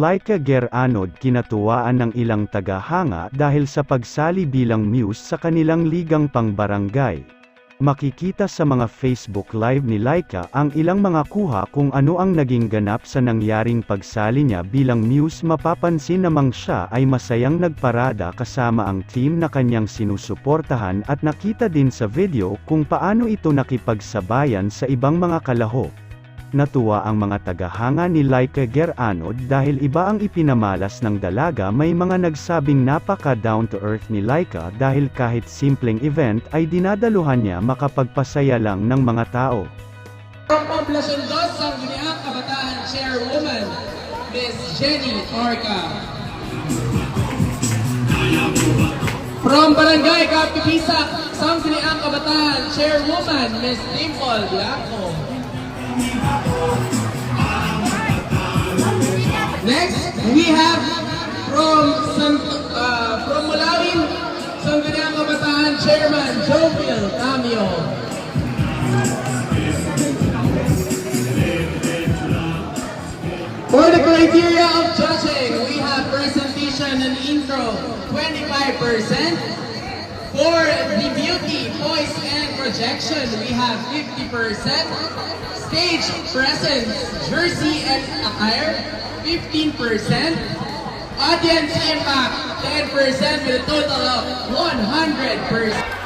Laika Geranod kinatuwaan ng ilang tagahanga dahil sa pagsali bilang muse sa kanilang ligang pangbarangay. Makikita sa mga Facebook Live ni Laika ang ilang mga kuha kung ano ang naging ganap sa nangyaring pagsali niya bilang muse mapapansin namang siya ay masayang nagparada kasama ang team na kanyang sinusuportahan at nakita din sa video kung paano ito nakipagsabayan sa ibang mga kalahok. Natuwa ang mga tagahanga ni Laika Geranod dahil iba ang ipinamalas ng dalaga may mga nagsabing napaka down to earth ni Laika dahil kahit simpleng event ay dinadaluhan niya makapagpasaya lang ng mga tao. From Poblacion 2, Sangguniang Kabataan Chairwoman, Ms. Jenny Orca. From Barangay Kapipisa, Sangguniang Kabataan Chairwoman, Ms. Dimple Blanco. Next, we have from San, uh, from Mulawin, Sangguniang Kabataan Chairman, Joviel Camio. For the criteria of judging, we have presentation and intro, 25%. For the beauty, voice, and projection, we have 50%. Stage presence, jersey, and attire, 15%. Audience impact, 10% with a total of 100%.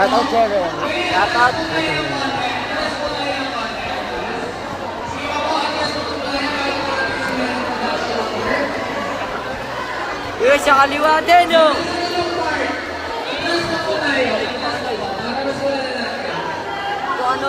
Shout out, Sharon. Shout out. Uy, sa kaliwa din, oh. Kung ano,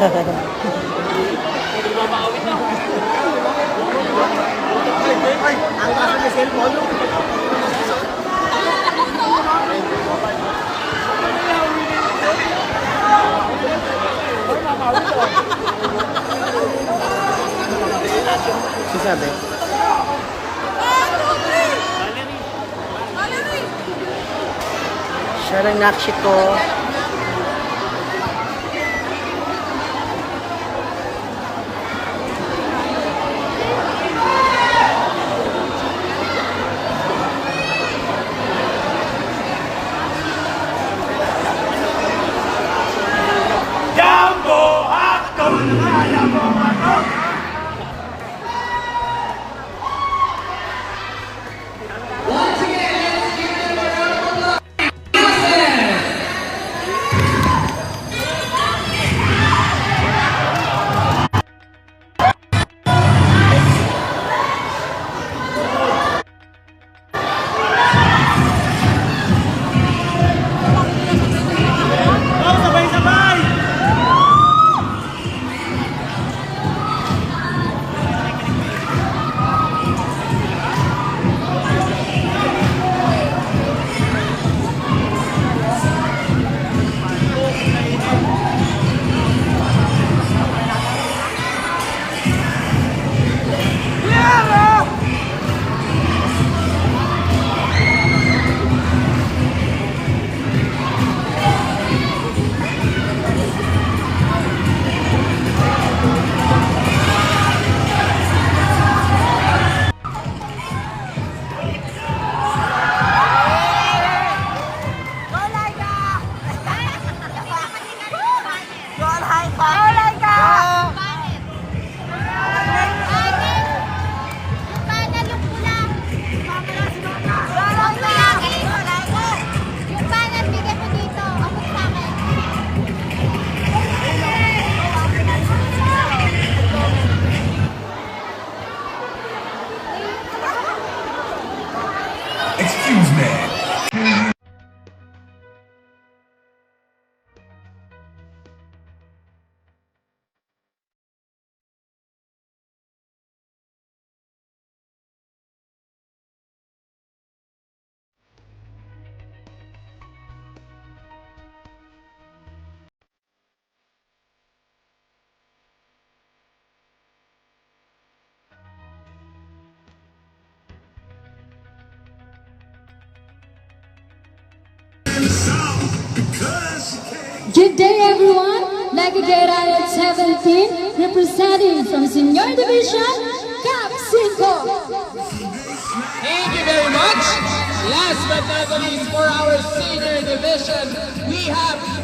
Ay, cellphone. Sasabi? Siya ng nakshit ko. Good day, everyone. Legagera at 17, representing from Senior Division, Cap 5. Thank you very much. Last but not least, for our senior division, we have